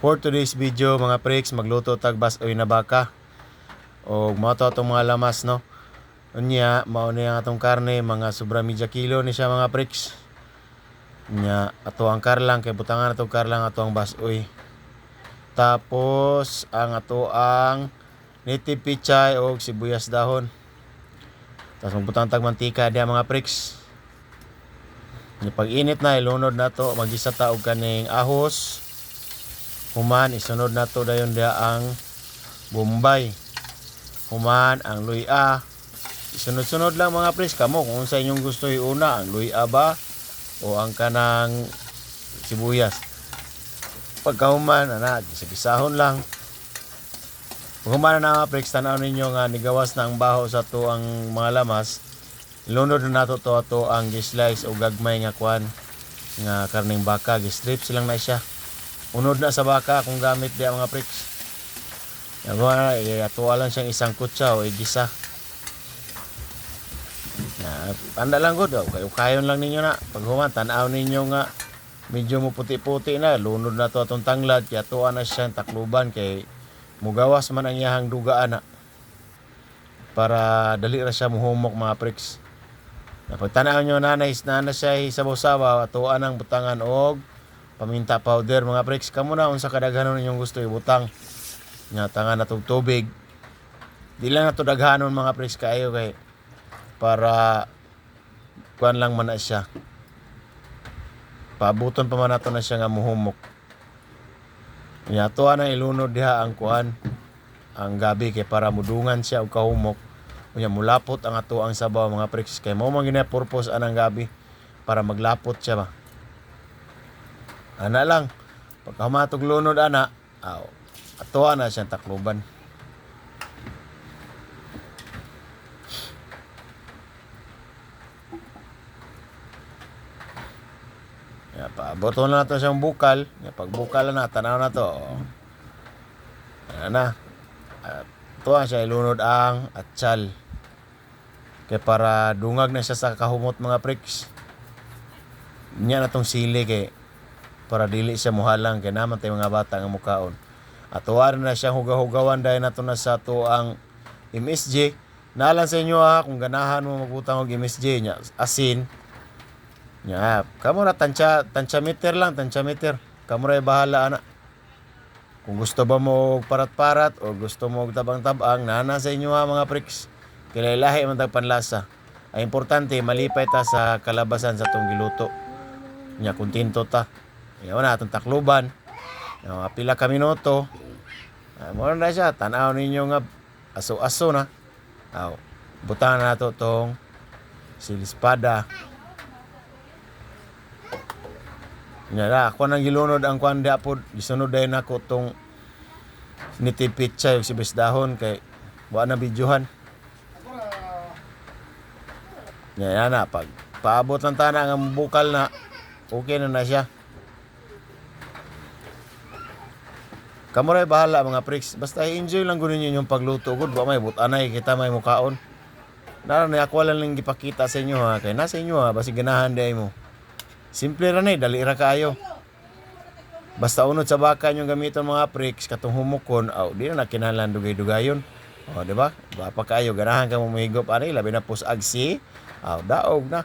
For today's video mga pricks, magluto tagbas oy na baka. O mo to mga lamas no. Unya, mao ang atong karne, mga sobra media kilo ni siya mga pricks. Nya ato ang karlang kay butangan atong karlang ato ang basoy. Tapos ang ato ang native pichay o sibuyas dahon. Tapos magbutang tag mantika diya mga pricks. Pag init na ilunod na to magisa ta og kaning ahos. Human isunod na to dayon dia ang Bombay. Human ang luya. Isunod-sunod lang mga pricks kamo kung sa inyong gusto iuna ang luya ba o ang kanang sibuyas. Pagkahuman, ana, gisahon lang. Kung humana na mga pricks, tanaw ninyo nga nigawas na ang baho sa to ang mga lamas. Lunod na nato to ato ang gislice o gagmay nga kwan nga karning baka, gistrips lang na siya. Unod na sa baka kung gamit di mga pricks. Nagawa na, atuwa lang siyang isang kutsa o igisa. Na, tanda lang gud, kayo kayon lang ninyo na. Pag human, tanaw ninyo nga medyo mo puti-puti na, lunod na to atong tanglad, kaya tuwa na siyang takluban kay mugawas man ang iyahang dugaan na para dali ra siya muhumok mga pricks. Na pagtanaw nyo na nais na na siya sabaw-sabaw atuan ang butangan og paminta powder. Mga pricks kamo na unsa kadaghanon ninyong gusto ibutang. Nga tangan na tubig. Di lang na to daghanon mga pricks kayo kay para kuan lang man siya. Paabuton pa man nato na siya nga muhumok. Nya to na ilunod diha ang kuan ang gabi kay para mudungan siya og kahumok. Unya mulapot ang ato ang sabaw mga pricks kay mao man purpose anang gabi para maglapot siya ba ana lang pagka humatog lunod ana aw ato na siyang takluban Ya, paabot na nato siyang bukal. Ya, pag na, tanaw na to. Ano na. At tuwa siya ilunod ang atsal. Kaya para dungag na siya sa kahumot mga pricks. Niya na tong sili kay para dili siya muhalang kay naman tayo mga bata nga mukaon. At tuwa rin na siyang hugaw-hugawan dahil nato na sa to ang MSG. Naalan sa inyo ha kung ganahan mo magbutang og MSG nya asin nya kamo na tansya tansya meter lang tansya meter. Kamo ra bahala ana. Kung gusto ba mo parat-parat o gusto mo tabang-tabang nana sa inyo ha mga pricks. Kilalahi man tag panlasa. Ay importante malipay ta sa kalabasan sa tong giluto. Nya kuntinto ta yaw na atong takluban. Nya mga pila ka minuto. Ay mo na siya. Tan-aw ninyo nga aso-aso na. Aw butang na nato tong silispada Nya na, ako nang gilunod ang kwan di apod, gisunod dahil nako tong nitipit siya yung sibis dahon kay wa na. Nya yan na, pag paabot ng tana ang bukal na, okay na na siya. Kamu ray bahala mga pricks. Basta enjoy lang gunin niyo yung pagluto. Good ba may butanay kita may mukaon. Nara na ako lang lang gipakita sa inyo ha. Kay nasa inyo ha. Basi ganahan day mo. Simple ra na eh, dali ra kayo. Basta unod sa baka yung gamiton mga pricks, katong humukon, aw, di na kinahanglan dugay-dugayon. O, di ba? Bapa kayo, ganahan ka mo mahigop, ani, labi na pus agsi, aw, daog na.